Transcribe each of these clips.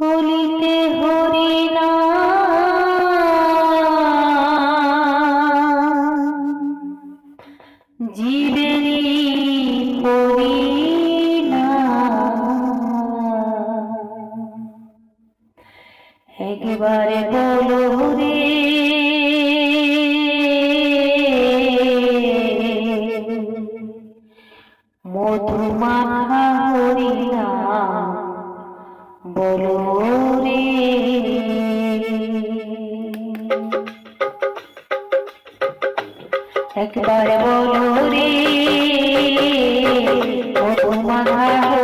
কলিতে হরিনা জীবেরি হরিনা একবারে বলো বলো রে একবার বলো রে মধুমাখা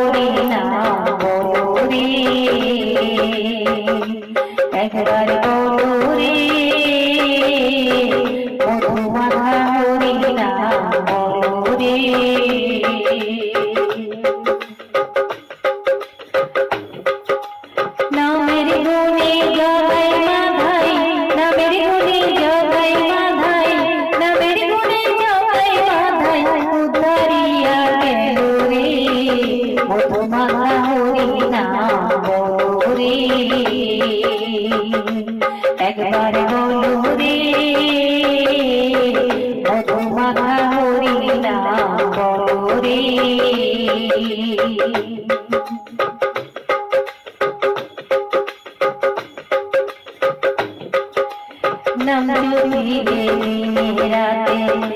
বলো রে একবার বলো রে বলো রে নাম জপিলে রাতে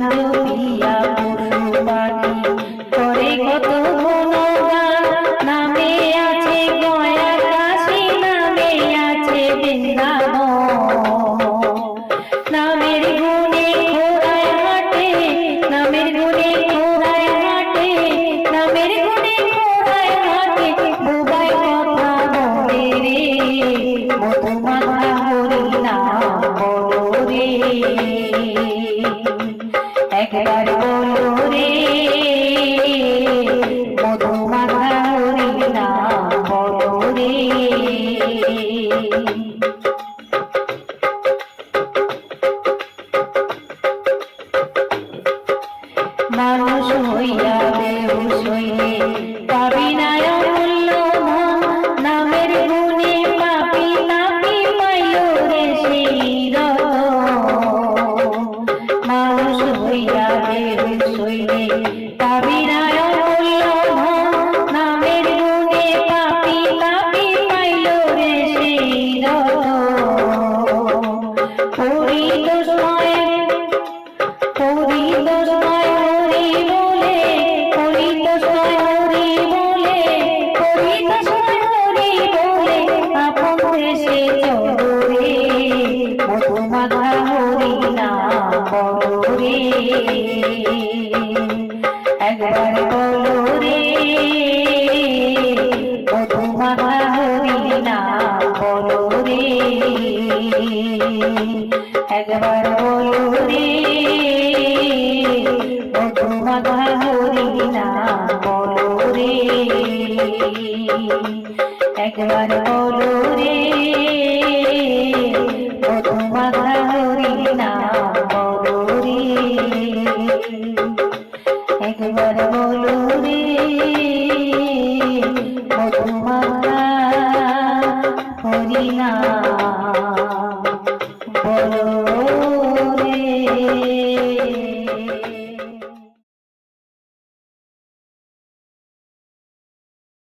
নাম একবার বলো। রে মধুমাখা হরি বলো রে মানুষ হইয়া বেহুশ হইলে পাবি না নামের গুণে পাপি তাপি পাইল সেই আপন দেশে চলো রে মধুমাখা হরি নাম বলো রে একবার বলো রে মধুমাখা হরি নাম বলো রে। একবার বলো রে একবার বলো রে তোমার বলো।